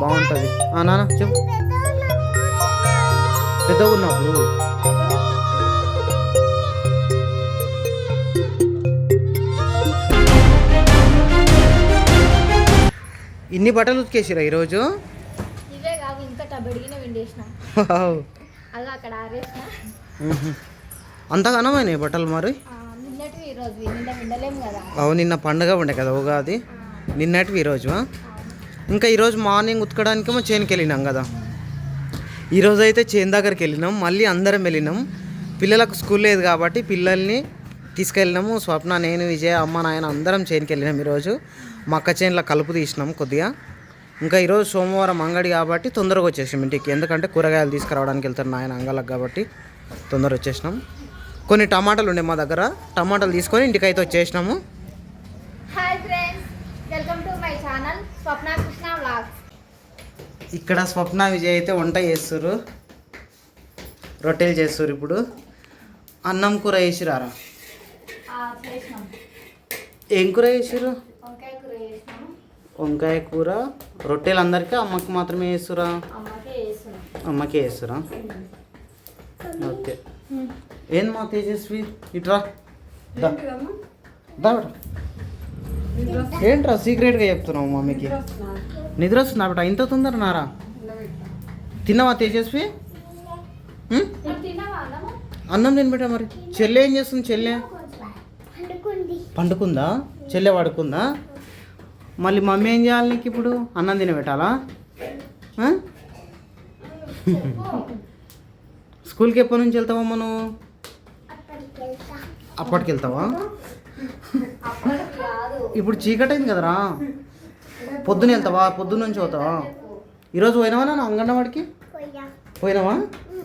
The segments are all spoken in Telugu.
బాగుంటుంది. ఆ, నాన్న చెప్పు. పెద్దగా ఉన్నప్పుడు ఇన్ని బట్టలు ఉతికేసిరా ఈరోజు? ఇవే కావు ఇంకా. అలా అక్కడ ఆరేసిన. అంతగానమైనాయి బట్టలు మరి? అవు నిన్న పండగ ఉండే కదా ఉగాది. నిన్నటివి ఈరోజు? ఇంకా ఈరోజు మార్నింగ్ ఉతకడానికి మా చేనుకి వెళ్ళినాం కదా. ఈరోజు అయితే చేను దగ్గరికి వెళ్ళినాం మళ్ళీ అందరం వెళ్ళినాం. పిల్లలకు స్కూల్ లేదు కాబట్టి పిల్లల్ని తీసుకెళ్ళినాము. స్వప్న నేను విజయ అమ్మ నాయన అందరం చేనుకి వెళ్ళినాం ఈరోజు. మా అక్క చేనులో కలుపు తీసినాం కొద్దిగా. ఇంకా ఈరోజు సోమవారం అంగడి కాబట్టి తొందరగా వచ్చేసాం ఇంటికి. ఎందుకంటే కూరగాయలు తీసుకురావడానికి వెళ్తారు నాయన అంగళ్ళకి కాబట్టి తొందర వచ్చేసినాం. కొన్ని టమాటాలు ఉండే మా దగ్గర. టమాటాలు తీసుకొని ఇంటికి అయితే వచ్చేసినాము. Hi friends welcome to my channel Swapna Krishna vlogs. ఇక్కడ స్వప్న విజయ్ అయితే వంట చేస్తారు రొట్టెలు చేస్తారు ఇప్పుడు. అన్నం కూర వేసిరారా ఏం కూర వేసిరు వంకాయ కూర రొట్టెలు అందరికీ అమ్మకి మాత్రమే వేస్తురా అమ్మకే వేస్తురా ఓకే. ఏం మా తేజస్వి? ఇట్రా. దా. ఏంట్రా సీక్రెట్గా చెప్తున్నావు మమ్మీకి నిద్ర వస్తుందా బేట? ఇంత తొందర నారా? తిన్నావా తేజస్వి? అన్నం తిని బిడ్డ మరి? చెల్లె ఏం చేస్తుంది చెల్లె? పండుకుందా? చెల్లె పడుకుందా? మళ్ళీ మమ్మీ ఏం చేయాలి నీకు ఇప్పుడు? అన్నం తినబెట్టాలా? స్కూల్కి ఎప్పటి నుంచి వెళ్తావమ్మా నువ్వు? అప్పటికి వెళ్తావా ఇప్పుడు చీకటి అయింది కదరా. పొద్దున వెళ్తావా? పొద్దున్న నుంచి పోతావా? ఈరోజు పోయినావా నాన్న అంగన్వాడికి? పోయినావా?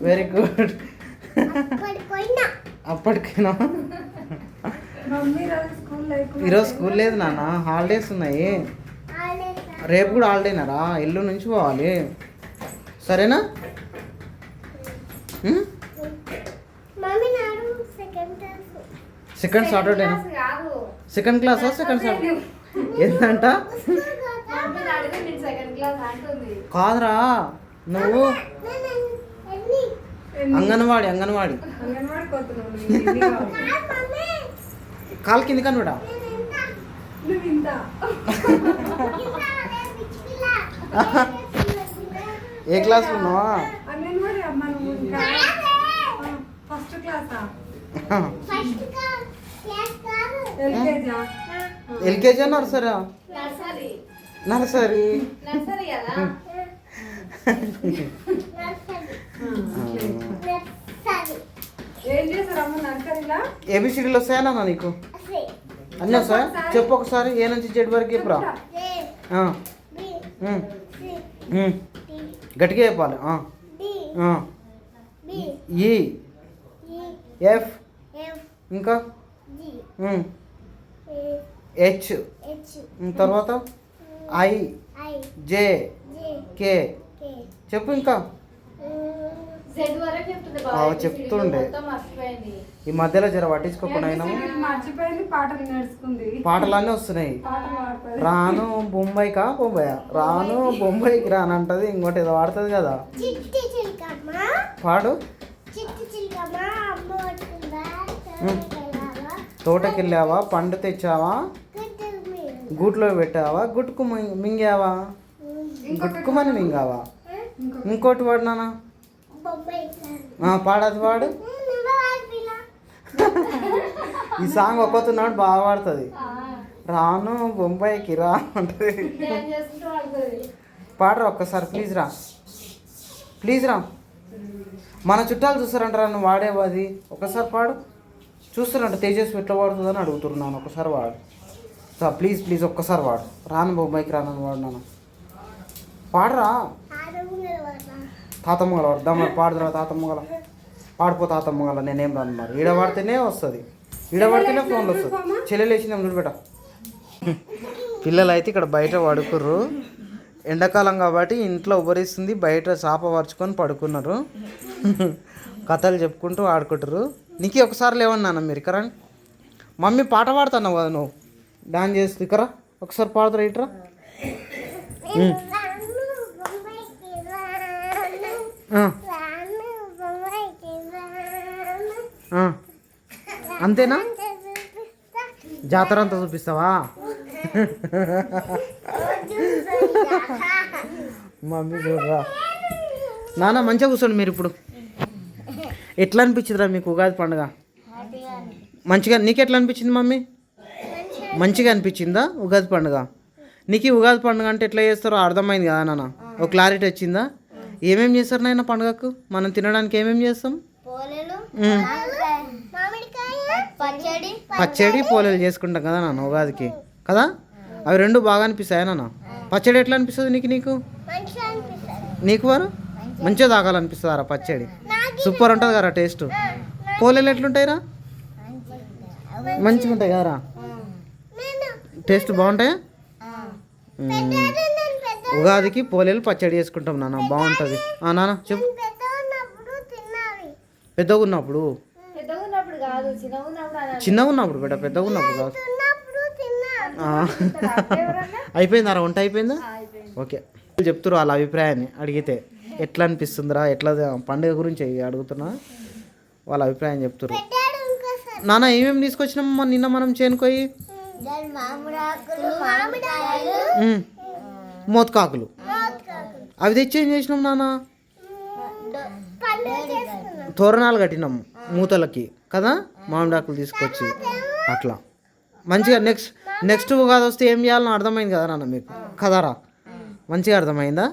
వెరీ గుడ్ అప్పటికైనా? ఈరోజు స్కూల్ లేదు నాన్న. హాలిడేస్ ఉన్నాయి. రేపు కూడా హాలిడేనారా ఎల్లు నుంచి పోవాలి. సరేనా? సెకండ్ సాటర్డేనా సెకండ్ క్లాసా సెకండ్ సాటర్డే ఏంటంట కాదురా నువ్వు అంగన్వాడి అంగన్వాడి. కాలు కింది కనుడా ఏ క్లాస్ ఉన్నావా? ఫస్ట్ క్లాసా ఎల్కేజా ఎల్కేజీ నర్సరా నర్సరీ. నర్సరీ. నర్సరీ కదా? ఏం చేస్తారు అమ్మ నర్సరీలా? ఏబిసిడీలు నాన్న నీకు? అన్నీ వస్తాయా? చెప్పు ఒకసారి ఏ నుంచి చెడు వరకు చెప్పురా. గట్టిగా చెప్పాలి. ఆ, ఆ. ఈ. ఎఫ్. ఇంకా? హెచ్ తర్వాత? ఐ. జే. కే. చెప్పు ఇంకా. చెప్తుండే. ఈ మధ్యలో జర పట్టించుకోకుండా పాటలన్నీ వస్తున్నాయి. రాను బొంబాయికా బొంబాయి? రాను బొంబాయికి రాను అంటది ఇంకోటి ఏదో వాడుతుంది కదా. పాడు. తోటకెళ్ళావా? పండు తెచ్చావా? గూట్లో పెట్టావా? గుట్టుకు మింగావా? గుట్టుకుమని మింగావా? ఇంకోటి వాడు నాన్న. పాడదు వాడు. ఈ సాంగ్ ఒక్కొతున్నాడు బాగా పాడుతుంది. రాను బొంబాయికి రా అంటది. పాడరా ఒక్కసారి ప్లీజ్ రా. ప్లీజ్ రా. మన చుట్టాలు చూస్తారంటారా నువ్వు వాడేవా అది? ఒకసారి పాడు. చూస్తారంట తేజస్వి ఎట్లా వాడుతుందని అడుగుతున్నాను ఒకసారి వాడు. సార్ ప్లీజ్ ప్లీజ్ ఒక్కసారి వాడు. రాను బొమ్మాయికి రాను వాడు నాన్న. పాడరా? తాతమ్మ గల వద్దాం మరి పాడుదురా తాతమ్మ గల పాడిపో తాతమ్మ గల నేనేం రాను మరి. ఈడ వాడితేనే వస్తుంది. ఈడ వాడితేనే ఫోన్లో వస్తుంది. చెల్లెలు వేసిందాం చూడు బేట పిల్లలు అయితే ఇక్కడ బయట పడుకుర్రు. ఎండాకాలం కాబట్టి ఇంట్లో ఉబరిస్తుంది బయట చాప పరుచుకొని పడుకున్నారు. కథలు చెప్పుకుంటూ ఆడుకుంటారు నీకు ఒకసారి లేవన్నాను మీరు ఇక్కడ మమ్మీ పాట పాడుతున్నావు కదా నువ్వు. డాన్స్ చేస్తూ ఇక్కడ ఒకసారి పాడుతారా ఇట్రా. అంతేనా? జాతర అంతా చూపిస్తావా? మమ్మీ చూడరా. నాన్న మంచిగా కూర్చోండి మీరు ఇప్పుడు. ఎట్లా అనిపించిందిరా మీకు ఉగాది పండుగ? మంచిగా నీకు ఎట్లా అనిపించింది మమ్మీ? మంచిగా అనిపించిందా ఉగాది పండుగ? నీకు ఉగాది పండుగ అంటే ఎట్లా చేస్తారో అర్థమైంది కదా నాన్న. ఒక క్లారిటీ వచ్చిందా? ఏమేమి చేస్తారు నాయన పండుగకు? మనం తినడానికి ఏమేమి చేస్తాం? పచ్చడి. పోలేలు చేసుకుంటాం కదా నాన్న ఉగాదికి. కదా? అవి రెండు బాగా అనిపిస్తాయా నాన్న? పచ్చడి ఎట్లా అనిపిస్తుంది నీకు నీకు? నీకు వారు మంచిగా తాగాలనిపిస్తుందా పచ్చడి? సూపర్ ఉంటుంది కదా టేస్ట్? పోలేలు ఎట్లుంటాయిరా మంచిగా ఉంటాయి కదరా టేస్ట్ బాగుంటాయా? ఉగాదికి పోలేలు పచ్చడి చేసుకుంటాం నాన్న బాగుంటుంది. ఆ నాన్న చెప్పు. పెద్ద ఉన్నప్పుడు తిన్నావి పెద్దగా ఉన్నప్పుడు చిన్నగా ఉన్నప్పుడు బిడ్డ పెద్దగా ఉన్నప్పుడు కాదు. అయిపోయిందా? వంట అయిపోయిందా. ఓకే. చెప్తురు వాళ్ళ అభిప్రాయాన్ని అడిగితే. ఎట్లా అనిపిస్తుందిరా? ఎట్లా పండుగ గురించి అడుగుతున్నా? వాళ్ళ అభిప్రాయం చెప్తురు నాన్న ఏమేమి తీసుకొచ్చినాం నిన్న మనం చేనుకోయి మోత్కాకులు. అవి తెచ్చి ఏం చేసినాం నాన్న? తోరణాలు కట్టినాం మూతలకి కదా? మామిడాకులు తీసుకొచ్చి అట్లా. మంచిగా నెక్స్ట్ నెక్స్ట్ ఉగాది వస్తే ఏం చేయాలని అర్థమైంది కదా నాన్న మీకు? కదరా మంచిగా అర్థమైందా?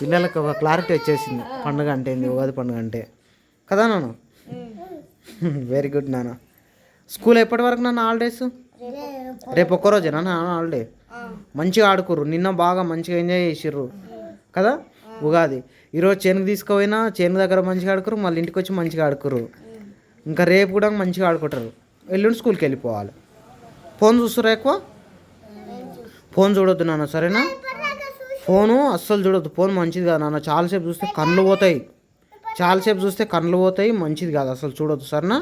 పిల్లలకు ఒక క్లారిటీ వచ్చేసింది. పండుగ అంటే ఏంది? ఉగాది పండుగ అంటే. కదా నాన్న? వెరీ గుడ్ నాన్న. స్కూల్ ఎప్పటి వరకు నాన్న హాలిడేస్ రేపు ఒక్కరోజే నాన్న హాలిడే మంచిగా ఆడుకుర్రు. నిన్న బాగా మంచిగా ఎంజాయ్ చేసిర్రు. కదా? ఉగాది. ఈరోజు చేనుకు తీసుకుపోయినా చేను దగ్గర మంచిగా ఆడుకురు మళ్ళీ ఇంటికి వచ్చి మంచిగా ఆడుకురు ఇంకా రేపు కూడా మంచిగా ఆడుకుంటారు. ఎల్లుండి స్కూల్కి వెళ్ళిపోవాలి. ఫోన్ చూస్తురా ఎక్కువ? ఫోన్ చూడొద్దు నాన్న సరేనా? ఫోను అస్సలు చూడొద్దు. ఫోన్ మంచిది కాదు నాన్న. చాలాసేపు చూస్తే కళ్ళు పోతాయి. చాలాసేపు చూస్తే కళ్ళు పోతాయి. మంచిది కాదు అసలు చూడొద్దు. సరేనా?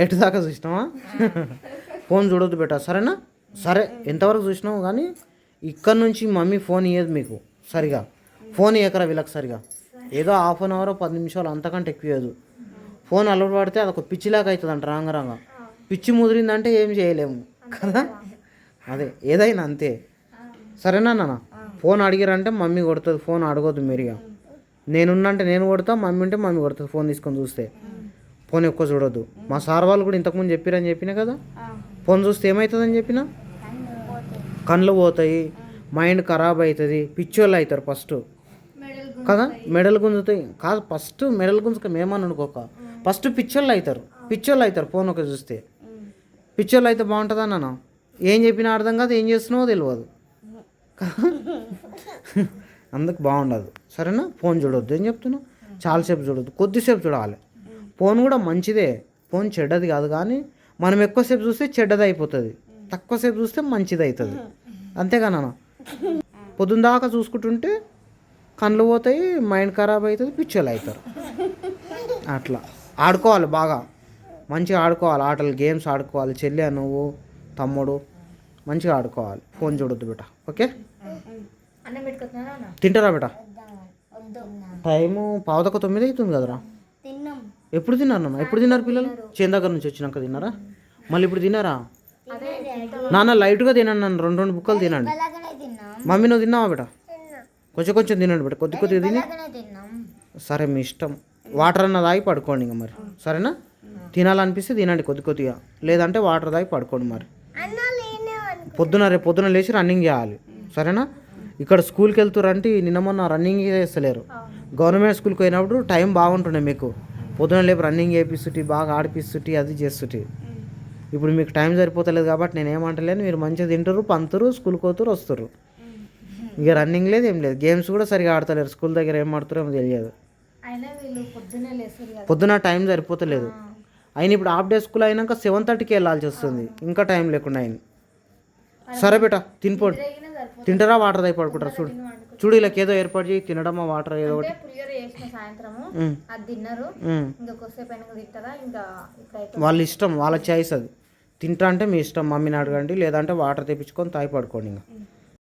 ఎటు దాకా చూసినావా? ఫోన్ చూడొద్దు బేటా. సరేనా? సరే ఎంతవరకు చూసినావు కానీ ఇక్కడ నుంచి మమ్మీ ఫోన్ ఇయ్యదు మీకు సరిగా. ఫోన్ ఇయ్యకరా వీళ్ళకి సరిగా. ఏదో హాఫ్ అన్ అవర్ పది నిమిషాలు అంతకంటే ఎక్కువ ఇవ్వదు ఫోన్ అలవాటు పడితే అదొక పిచ్చిలాగా అవుతుంది అంట రాంగ రాంగ. పిచ్చి ముదిరిందంటే ఏం చేయలేము. కదా? అదే ఏదైనా అంతే. సరేనా నాన్న ఫోన్ అడిగారంటే మమ్మీ కొడుతుంది ఫోన్ అడగొద్దు మీరుగా నేనున్నంటే నేను కొడతా మమ్మీ ఉంటే మమ్మీ కొడుతుంది ఫోన్ తీసుకొని చూస్తే. ఫోన్ ఎక్కువ చూడొద్దు. మా సార్ వాళ్ళు కూడా ఇంతకుముందు చెప్పారని చెప్పిన కదా? ఫోన్ చూస్తే ఏమవుతుందని చెప్పిన? కళ్ళు పోతాయి మైండ్ ఖరాబ్ అవుతుంది పిచ్చోళ్ళు అవుతారు ఫస్ట్. కదా? మెడల్ గుంజుతాయి. కాదు ఫస్ట్ మెడల్ గుంజుక మేమని అనుకోక ఫస్ట్ పిచ్చోళ్ళు అవుతారు పిచ్చోళ్ళు అవుతారు ఫోన్ ఒక చూస్తే. పిక్చర్లో అయితే బాగుంటుంది అన్నాను ఏం చెప్పినా అర్థం కాదు ఏం చేస్తున్నావో తెలియదు అందుకు బాగుండదు. సరేనా? ఫోన్ చూడొద్దు. ఏం చెప్తున్నా చాలాసేపు చూడొద్దు. కొద్దిసేపు చూడాలి. ఫోన్ కూడా మంచిదే. ఫోన్ చెడ్డది కాదు కానీ మనం ఎక్కువసేపు చూస్తే చెడ్డది అయిపోతుంది. తక్కువసేపు చూస్తే మంచిది అవుతుంది అంతేగా నాన్న? పొద్దున్న దాకా చూసుకుంటుంటే కళ్ళు పోతాయి మైండ్ ఖరాబ్ అవుతుంది పిచ్చోళ్ళు అవుతారు. అట్లా. ఆడుకోవాలి బాగా. మంచిగా ఆడుకోవాలి. ఆటలు గేమ్స్ ఆడుకోవాలి. చెల్లి నువ్వు తమ్ముడు మంచిగా ఆడుకోవాలి. ఫోన్ చూడొద్దు బిడ్డ. ఓకే? తింటారా వద్దు. టైము పావుదొక్క తొమ్మిది అవుతుంది కదరా? ఎప్పుడు తిన్నారు ఎప్పుడు తిన్నారు పిల్లలు? చేను దగ్గర నుంచి వచ్చినాక తిన్నారా? మళ్ళీ ఇప్పుడు తిన్నారా? నాన్న లైట్గా తినండి నన్ను. రెండు రెండు బుక్కలు తినండి. మమ్మీ నువ్వు తిన్నావా బిడ్డ? కొంచెం కొంచెం తినండి బిడ్డ. కొద్ది కొద్దిగా తిని. సరే మీ ఇష్టం. వాటర్ అన్న తాగి పడుకోండి ఇంకా మరి. సరేనా? తినాలనిపిస్తే తినండి కొద్ది కొద్దిగా. లేదంటే వాటర్ తాగి పడుకోండి మరి. పొద్దున రేపు పొద్దున లేచి రన్నింగ్ చేయాలి. సరేనా? ఇక్కడ స్కూల్కి వెళ్తారంటే నిన్న మొన్న రన్నింగ్ చేస్తలేరు. గవర్నమెంట్ స్కూల్కి పోయినప్పుడు టైం బాగుంటుండే మీకు. పొద్దున లేపు రన్నింగ్ చేపిస్తుంటి బాగా ఆడిపిస్తుంటి అది చేస్తుంటి. ఇప్పుడు మీకు టైం సరిపోతలేదు కాబట్టి నేను ఏమంటలేను. మీరు మంచిగా తింటారు పంతురు స్కూల్కి పోతారు వస్తారు ఇక రన్నింగ్ లేదు ఏం లేదు. గేమ్స్ కూడా సరిగా ఆడతలేరు. స్కూల్ దగ్గర ఏం ఆడుతారో ఏమో తెలియదు. పొద్దున టైం సరిపోతలేదు. అయిన ఇప్పుడు హాఫ్ డే స్కూల్ అయినాక సెవెన్ థర్టీకి వెళ్ళాల్సి వస్తుంది. ఇంకా టైం లేకుండా అయింది. సరే బేట సరిపోతుంది తింటారా వాటర్ తాగి పడుకుంటారా చూడు. చూడు వీళ్ళకి ఏదో ఏర్పాటు చేయి తినడమా వాటర్ ఏదో ఒకటి. వాళ్ళ ఇష్టం వాళ్ళ చాయిస్ అది. తింటా అంటే మీ ఇష్టం మమ్మీని అడగండి లేదంటే వాటర్ తెప్పించుకొని తాగి పడుకోండి ఇంకా.